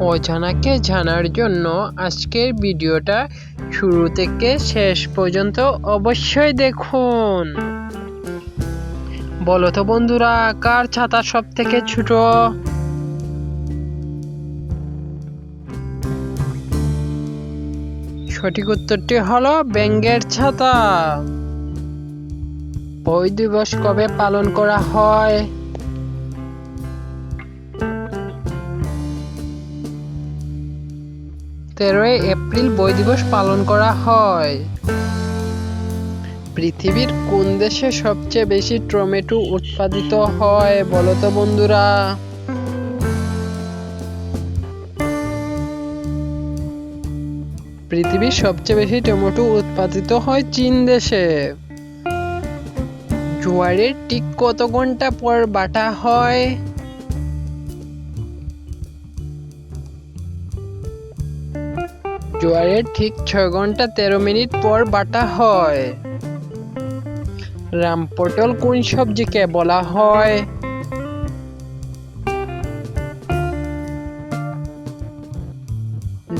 অজানাকে জানার জন্য আজকের ভিডিওটা শুরু থেকে শেষ পর্যন্ত অবশ্যই দেখুন। বলো তো বন্ধুরা, কার ছাতা সব থেকে ছোট? সঠিক উত্তরটি হলো ব্যাঙ্গের ছাতা। বই দিবস কবে পালন করা হয়? তেরোই এপ্রিল বই দিবস পালন করা হয়। পৃথিবীর কোন দেশে সবচেয়ে বেশি টমেটো উৎপাদিত হয় বলো তো বন্ধুরা? পৃথিবীর সবচেয়ে বেশি টমেটো উৎপাদিত হয় চীন দেশে। জোয়ারের ঠিক কত ঘণ্টা পর বাটা হয়? জোয়ারের ঠিক ছয় ঘণ্টা তেরো মিনিট পর বাটা হয়। রামপটল কোন সবজিকে বলা হয়?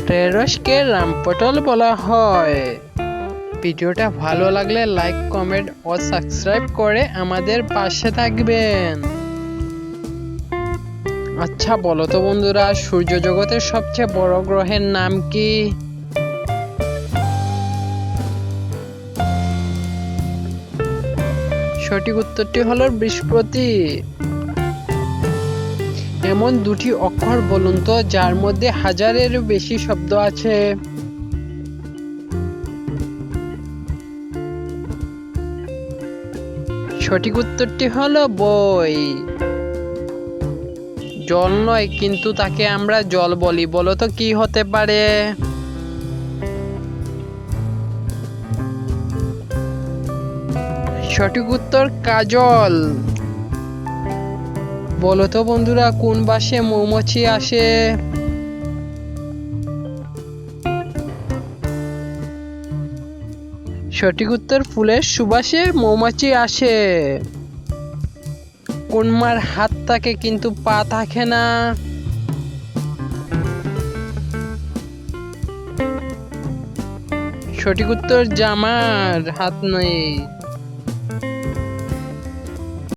ঢেঁড়সকে রামপটল বলা হয়। ভিডিওটা ভালো লাগলে লাইক, কমেন্ট ও সাবস্ক্রাইব করে আমাদের পাশে থাকবেন। আচ্ছা বলো তো বন্ধুরা, সূর্য জগতের সবচেয়ে বড় গ্রহের নাম কি? সঠিক উত্তরটি হলো বৃহস্পতি। এমন দুটি অক্ষর বলুন তো, যার মধ্যে হাজারের বেশি শব্দ আছে। সঠিক উত্তরটি হলো বই। জল নয়, কিন্তু তাকে আমরা জল বলি। বলো তো কি হতে পারে? সঠিক উত্তর কাজল। বলো তো বন্ধুরা, কোন বাসে মৌমাছি আসে? সঠিক উত্তর ফুলের সুবাসে মৌমাছি আসে। কোন মার হাত থাকে কিন্তু পা থাকে না? সঠিক উত্তর জামার, হাত নেই।